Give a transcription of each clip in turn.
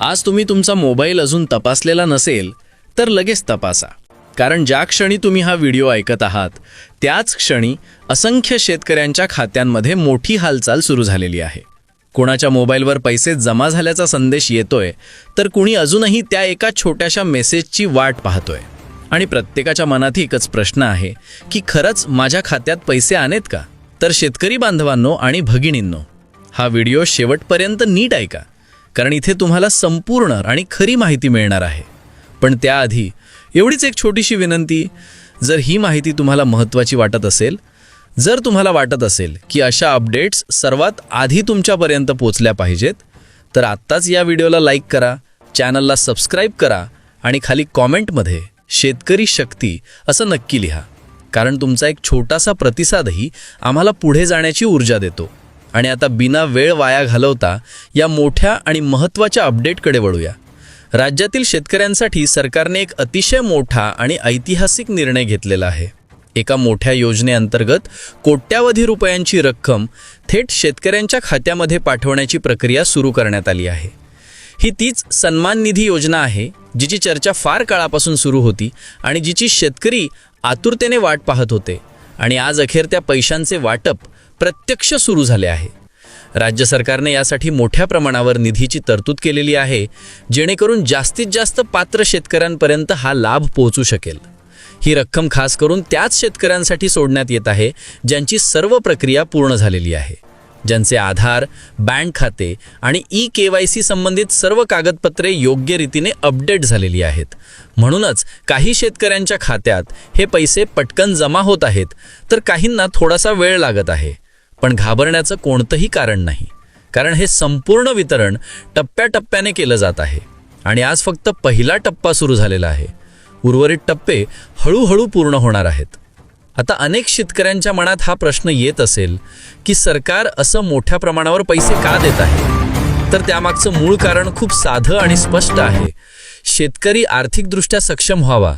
आज तुम्ही तुमचा मोबाईल अजून तपासलेला नसेल तर लगेच तपासा. कारण ज्या क्षणी तुम्ही हा व्हिडिओ ऐकत आहात त्याच क्षणी असंख्य शेतकऱ्यांच्या खात्यांमध्ये मोठी हालचाल सुरू झालेली आहे. कोणाच्या मोबाईलवर पैसे जमा झाल्याचा संदेश येतोय तर कुणी अजूनही त्या एका छोट्याशा मेसेजची वाट पाहतोय. आणि प्रत्येकाच्या मनात एकच प्रश्न आहे की खरंच माझ्या खात्यात पैसे आणेत का? तर शेतकरी बांधवांनो आणि भगिनींनो हा व्हिडिओ शेवटपर्यंत नीट ऐका. कारण इथे तुम्हाला संपूर्ण आणि खरी माहिती मिळणार आहे. पण त्याआधी एवढीच एक छोटीशी विनंती जर ही माहिती तुम्हाला महत्त्वाची वाटत असेल जर तुम्हाला वाटत असेल की अशा अपडेट्स सर्वात आधी तुमच्यापर्यंत पोचल्या पाहिजेत तर आत्ताच या व्हिडिओला लाईक करा चॅनलला सबस्क्राईब करा आणि खाली कॉमेंटमध्ये शेतकरी शक्ती असं नक्की लिहा. कारण तुमचा एक छोटासा प्रतिसादही आम्हाला पुढे जाण्याची ऊर्जा देतो. आणि आता बिना वेळ वाया घालवता या मोठ्या आणि महत्त्वाच्या अपडेटकडे वळूया. राज्यातील शेतकऱ्यांसाठी सरकारने एक अतिशय मोठा आणि ऐतिहासिक निर्णय घेतलेला आहे. एका मोठ्या योजनेअंतर्गत कोट्यावधी रुपयांची रक्कम थेट शेतकऱ्यांच्या खात्यामध्ये पाठवण्याची प्रक्रिया सुरू करण्यात आली आहे. ही तीच सन्मान निधी योजना आहे जिची चर्चा फार काळापासून सुरू होती आणि जिची शेतकरी आतुरतेने वाट पाहत होते आणि आज अखेर त्या पैशांचे वाटप प्रत्यक्ष सुरू झाले आहे. राज्य सरकारने यासाठी मोठ्या प्रमाणावर निधीची तरतूद केलेली आहे जेणेकरून जास्तीत जास्त पात्र शेतकऱ्यांपर्यंत हा लाभ पोहोचू शकेल. ही रक्कम खास करून त्याच शेतकऱ्यांसाठी सोडण्यात येत आहे ज्यांची सर्व प्रक्रिया पूर्ण झालेली आहे. ज्यांचे आधार बँक खाते आणि ई के वाय सी संबंधित सर्व कागदपत्रे योग्य रीतीने अपडेट झालेली आहेत. म्हणूनच काही शेतकऱ्यांच्या खात्यात हे पैसे पटकन जमा होत आहेत तर काहींना थोडासा वेळ लागत आहे. पण घाबरण्याचं कोणतंही कारण नाही. कारण हे संपूर्ण वितरण टप्प्याटप्प्याने केलं जात आहे. आणि आज फक्त पहिला टप्पा सुरू झालेला आहे. उर्वरित टप्पे हळूहळू पूर्ण होणार आहेत. आता अनेक शेतकऱ्यांच्या मनात हा प्रश्न येत असेल की सरकार असं मोठ्या प्रमाणावर पैसे का देत आहे? तर त्यामागचं मूळ कारण खूप साधं आणि स्पष्ट आहे. शेतकरी आर्थिकदृष्ट्या सक्षम व्हावा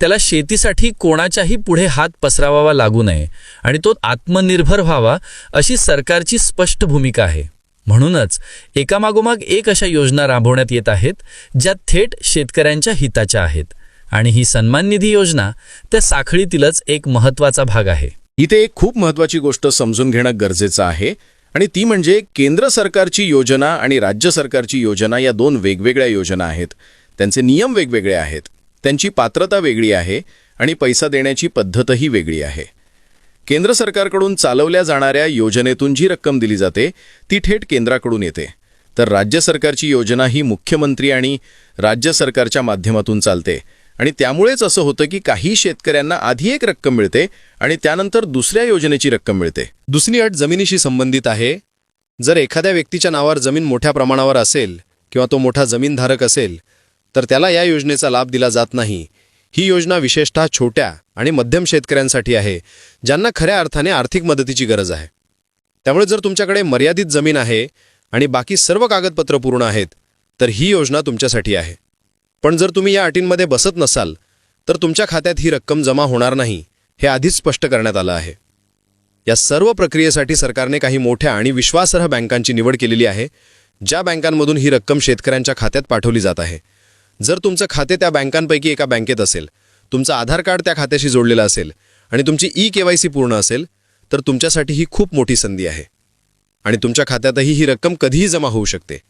त्याला शेतीसाठी कोणाच्याही पुढे हात पसरावावा लागू नये आणि तो आत्मनिर्भर व्हावा अशी सरकारची स्पष्ट भूमिका आहे. म्हणूनच एकामागोमाग एक अशा योजना राबवण्यात येत आहेत ज्या थेट शेतकऱ्यांच्या हिताच्या आहेत. आणि ही सन्मान निधी योजना त्या साखळीतीलच एक महत्त्वाचा भाग आहे. इथे एक खूप महत्वाची गोष्ट समजून घेणं गरजेचं आहे आणि ती म्हणजे केंद्र सरकारची योजना आणि राज्य सरकारची योजना या दोन वेगवेगळ्या योजना आहेत. त्यांचे नियम वेगवेगळे आहेत. त्यांची पात्रता वेगळी आहे आणि पैसा देण्याची पद्धतही वेगळी आहे. केंद्र सरकारकडून चालवल्या जाणाऱ्या योजनेतून जी रक्कम दिली जाते ती थेट केंद्राकडून येते. तर राज्य सरकारची योजना ही मुख्यमंत्री आणि राज्य सरकारच्या माध्यमातून चालते. आणि त्यामुळेच असं होतं की काही शेतकऱ्यांना आधी एक रक्कम मिळते आणि त्यानंतर दुसऱ्या योजनेची रक्कम मिळते. दुसरी अट जमिनीशी संबंधित आहे. जर एखाद्या व्यक्तीच्या नावावर जमीन मोठ्या प्रमाणावर असेल किंवा तो मोठा जमीनधारक असेल तर त्याला या योजनेचा लाभ दिला जात नाही. ही योजना विशेषतः छोट्या आणि मध्यम शेतकऱ्यांसाठी आहे ज्यांना खऱ्या अर्थाने आर्थिक मदतीची गरज आहे. त्यामुळे जर तुमच्याकडे मर्यादित जमीन आहे आणि बाकी सर्व कागदपत्र पूर्ण आहेत तर ही योजना तुमच्यासाठी आहे. पण जर तुम्ही या अटींमध्ये बसत नसाल तर तुमच्या खात्यात ही रक्कम जमा होणार नाही हे आधीच स्पष्ट करण्यात आलं आहे. या सर्व प्रक्रियेसाठी सरकारने काही मोठ्या आणि विश्वासार्ह बँकांची निवड केलेली आहे ज्या बँकांमधून ही रक्कम शेतकऱ्यांच्या खात्यात पाठवली जात आहे. जर तुमचं खाते त्या बँकांपैकी एका बँकेत असेल तुमचं आधार कार्ड त्या खात्याशी जोडलेलं असेल आणि तुमची ई के वाय सी पूर्ण असेल तर तुमच्यासाठी ही खूप मोठी संधी आहे. आणि तुमच्या खात्यातही ही रक्कम कधीही जमा होऊ शकते.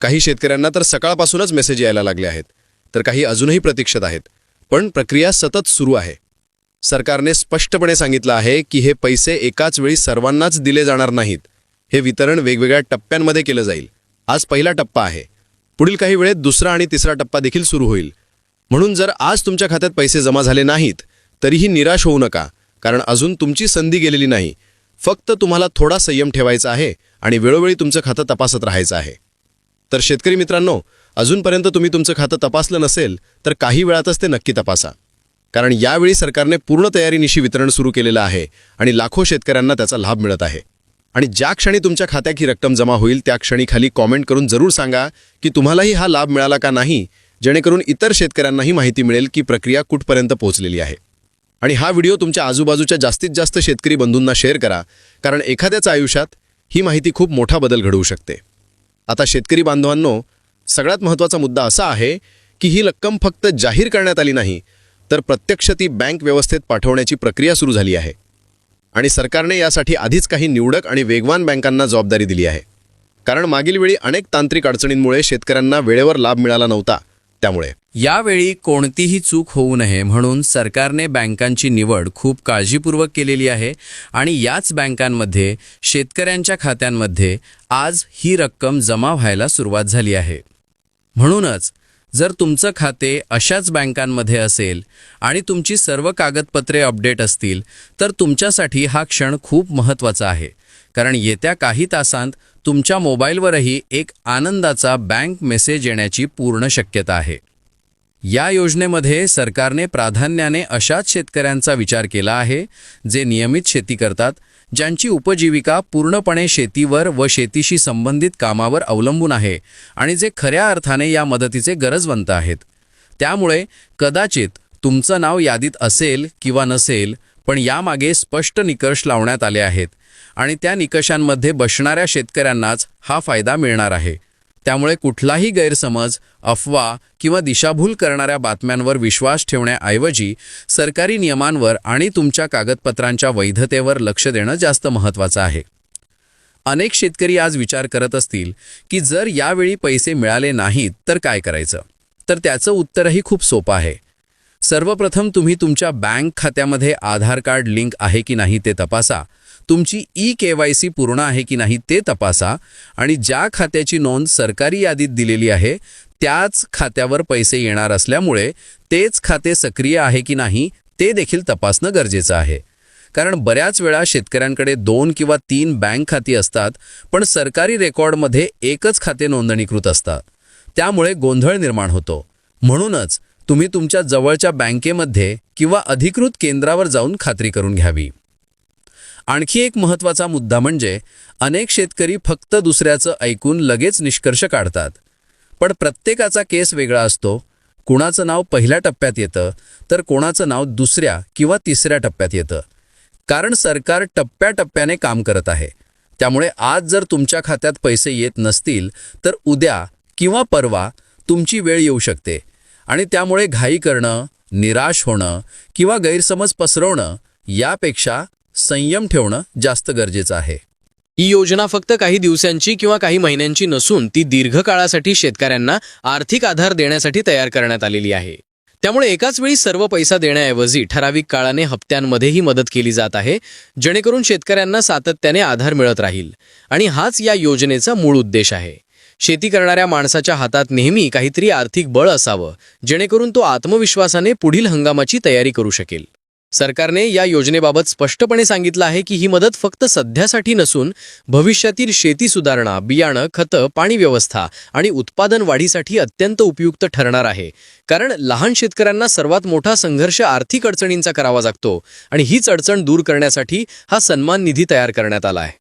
काही शेतकऱ्यांना तर सकाळपासूनच मेसेज यायला लागले आहेत. तर काही अजूनही प्रतीक्षेत आहेत. पण प्रक्रिया सतत सुरू आहे. सरकारने स्पष्टपणे सांगितलं आहे की हे पैसे एकाच वेळी सर्वांनाच दिले जाणार नाहीत. हे वितरण वेगवेगळ्या टप्प्यांमध्ये केलं जाईल. आज पहिला टप्पा आहे. पुढील काही वेळेत दुसरा आणि तिसरा टप्पा देखील सुरू होईल. म्हणून जर आज तुमच्या खात्यात पैसे जमा झाले नाहीत तरीही निराश होऊ नका कारण अजून तुमची संधी गेलेली नाही. फक्त तुम्हाला थोडा संयम ठेवायचा आहे आणि वेळोवेळी तुमचं खातं तपासत राहायचं आहे. तर शेतकरी मित्रांनो अजूनपर्यंत तुम्ही तुमचं खातं तपासलं नसेल तर काही वेळातच ते नक्की तपासा. कारण यावेळी सरकारने पूर्ण तयारीनिशी वितरण सुरू केलेलं आहे आणि लाखो शेतकऱ्यांना त्याचा लाभ मिळत आहे. आणि ज्या क्षणी तुमच्या खात्यात ही रक्कम जमा होईल त्या क्षणी खाली कॉमेंट करून जरूर सांगा की तुम्हालाही हा लाभ मिळाला का नाही जेणेकरून इतर शेतकऱ्यांनाही माहिती मिळेल की प्रक्रिया कुठपर्यंत पोहोचलेली आहे. आणि हा व्हिडिओ तुमच्या आजूबाजूच्या जास्तीत जास्त शेतकरी बंधूंना शेअर करा कारण एखाद्याच्या आयुष्यात ही माहिती खूप मोठा बदल घडवू शकते. आता शेतकरी बांधवांनो सगळ्यात महत्त्वाचा मुद्दा असा आहे की ही रक्कम फक्त जाहीर करण्यात आली नाही तर प्रत्यक्ष ती बँक व्यवस्थेत पाठवण्याची प्रक्रिया सुरू झाली आहे. आणि सरकारने यासाठी आधीच काही निवडक आणि वेगवान बँकांना जबाबदारी दिली आहे. कारण मागील वेळी अनेक तांत्रिक अडचणींमुळे शेतकऱ्यांना वेळेवर लाभ मिळाला नव्हता त्यामुळे. यावेळी कोणतीही चूक होऊ नये म्हणून सरकारने बँकांची निवड खूप काळजीपूर्वक केलेली आहे आणि याच बँकांमध्ये शेतकऱ्यांच्या खात्यांमध्ये आज ही रक्कम जमा व्हायला सुरुवात झाली आहे. म्हणूनच जर तुमचं खाते अशाच बँकांमध्ये असेल आणि तुमची सर्व कागदपत्रे अपडेट असतील तर तुमच्यासाठी हा क्षण खूप महत्त्वाचा आहे. कारण येत्या काही तासांत तुमच्या मोबाईलवरही एक आनंदाचा बँक मेसेज येण्याची पूर्ण शक्यता आहे. या योजनेमध्ये सरकारने प्राधान्याने अशाच शेतकऱ्यांचा विचार केला आहे जे नियमित शेती करतात ज्यांची उपजीविका पूर्णपणे शेतीवर व शेतीशी संबंधित कामावर अवलंबून आहे आणि जे खऱ्या अर्थाने या मदतीचे गरजवंत आहेत. त्यामुळे कदाचित तुमचं नाव यादीत असेल किंवा नसेल पण यामागे स्पष्ट निकष लावण्यात आले आहेत आणि त्या निकषांमध्ये बसणाऱ्या शेतकऱ्यांनाच हा फायदा मिळणार आहे. त्यामुळे कुठलाही गैरसमज अफवा किंवा दिशाभूल करणाऱ्या बातम्यांवर विश्वास ठेवण्याऐवजी सरकारी नियमांवर आणि तुमच्या कागदपत्रांच्या वैधतेवर लक्ष देणं जास्त महत्त्वाचं आहे. अनेक शेतकरी आज विचार करत असतील की जर यावेळी पैसे मिळाले नाहीत तर काय करायचं? तर त्याचं उत्तरही खूप सोपं आहे. सर्वप्रथम तुम्ही तुमच्या बँक खात्यामध्ये आधार कार्ड लिंक आहे की नाही ते तपासा. तुमची ई के वाय सी पूर्ण आहे की नाही ते तपासा आणि ज्या खात्याची नोंद सरकारी यादीत दिलेली आहे त्याच खात्यावर पैसे येणार असल्यामुळे तेच खाते सक्रिय आहे की नाही ते देखील तपासणं गरजेचं आहे. कारण बऱ्याच वेळा शेतकऱ्यांकडे दोन किंवा तीन बँक खाती असतात पण सरकारी रेकॉर्डमध्ये एकच खाते नोंदणीकृत असतात. त्यामुळे गोंधळ निर्माण होतो. म्हणूनच तुम्ही तुमच्या जवळच्या बँकेमध्ये किंवा अधिकृत केंद्रावर जाऊन खात्री करून घ्यावी. आणखी एक महत्त्वाचा मुद्दा म्हणजे अनेक शेतकरी फक्त दुसऱ्याचं ऐकून लगेच निष्कर्ष काढतात. पण प्रत्येकाचा केस वेगळा असतो. कुणाचं नाव पहिल्या टप्प्यात येतं तर कोणाचं नाव दुसऱ्या किंवा तिसऱ्या टप्प्यात येतं. कारण सरकार टप्प्याटप्प्याने काम करत आहे. त्यामुळे आज जर तुमच्या खात्यात पैसे येत नसतील तर उद्या किंवा परवा तुमची वेळ येऊ शकते. आणि त्यामुळे घाई करणं निराश होणं किंवा गैरसमज पसरवणं यापेक्षा संयम ठेवणं जास्त गरजेचं आहे. ही योजना फक्त काही दिवसांची किंवा काही महिन्यांची नसून ती दीर्घकाळासाठी शेतकऱ्यांना आर्थिक आधार देण्यासाठी तयार करण्यात आलेली आहे. त्यामुळे एकाच वेळी सर्व पैसा देण्याऐवजी ठराविक काळाने हप्त्यांमध्येही मदत केली जात आहे जेणेकरून शेतकऱ्यांना सातत्याने आधार मिळत राहील. आणि हाच या योजनेचा मूळ उद्देश आहे. शेती करणाऱ्या माणसाच्या हातात नेहमी काहीतरी आर्थिक बळ असावं जेणेकरून तो आत्मविश्वासाने पुढील हंगामाची तयारी करू शकेल. सरकारने या योजनेबाबत स्पष्टपणे सांगितलं आहे की ही मदत फक्त सध्यासाठी नसून भविष्यातील शेती सुधारणा बियाणं खतं पाणी व्यवस्था आणि उत्पादन वाढीसाठी अत्यंत उपयुक्त ठरणार आहे. कारण लहान शेतकऱ्यांना सर्वात मोठा संघर्ष आर्थिक अडचणींचा करावा लागतो आणि हीच अडचण दूर करण्यासाठी हा सन्मान निधी तयार करण्यात आला आहे.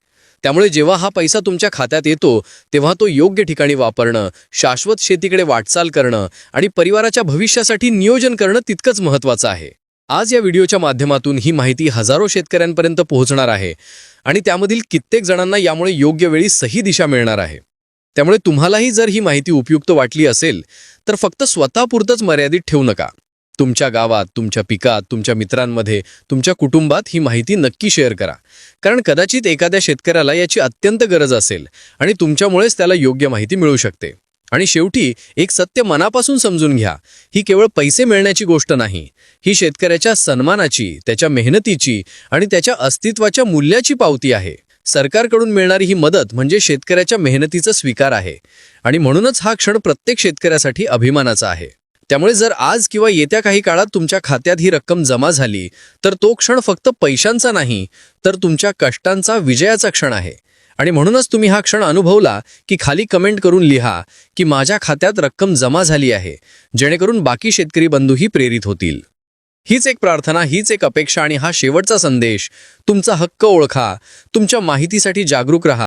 त्यामुळे जेव्हा हा पैसा तुमच्या खात्यात येतो तेव्हा तो योग्य ठिकाणी वापरणं शाश्वत शेतीकडे वाटचाल करणं आणि परिवाराच्या भविष्यासाठी नियोजन करणं तितकंच महत्त्वाचं आहे. आज या व्हिडिओच्या माध्यमातून ही माहिती हजारो शेतकऱ्यांपर्यंत पोहोचणार आहे आणि त्यामधील कित्येक जणांना यामुळे योग्य वेळी सही दिशा मिळणार आहे. त्यामुळे तुम्हालाही जर ही माहिती उपयुक्त वाटली असेल तर फक्त स्वतःपुरतंच मर्यादित ठेवू नका. तुमच्या गावात तुमच्या पिकात तुमच्या मित्रांमध्ये तुमच्या कुटुंबात ही माहिती नक्की शेअर करा. कारण कदाचित एखाद्या शेतकऱ्याला याची अत्यंत गरज असेल आणि तुमच्यामुळेच त्याला योग्य माहिती मिळू शकते. आणि शेवटी एक सत्य मनापासून समजून घ्या. ही केवळ पैसे मिळण्याची गोष्ट नाही. ही शेतकऱ्याच्या सन्मानाची त्याच्या मेहनतीची आणि त्याच्या अस्तित्वाच्या मूल्याची पावती आहे. सरकारकडून मिळणारी ही मदत म्हणजे शेतकऱ्याच्या मेहनतीचा स्वीकार आहे. आणि म्हणूनच हा क्षण प्रत्येक शेतकऱ्यासाठी अभिमानाचा आहे. त्यामुळे जर आज किंवा येत्या काही काळात तुमच्या खात्यात ही रक्कम जमा झाली तर तो क्षण फक्त पैशांचा नाही तर तुमच्या कष्टांचा विजयाचा क्षण आहे. आणि म्हणूनच तुम्ही हा क्षण अनुभवला की खाली कमेंट करून लिहा की माझ्या खात्यात रक्कम जमा झाली आहे जेणेकरून बाकी शेतकरी बंधूही प्रेरित होतील. हीच एक प्रार्थना हीच एक अपेक्षा आणि हा शेवटचा संदेश. तुमचा हक्क ओळखा तुमच्या माहितीसाठी जागरूक रहा.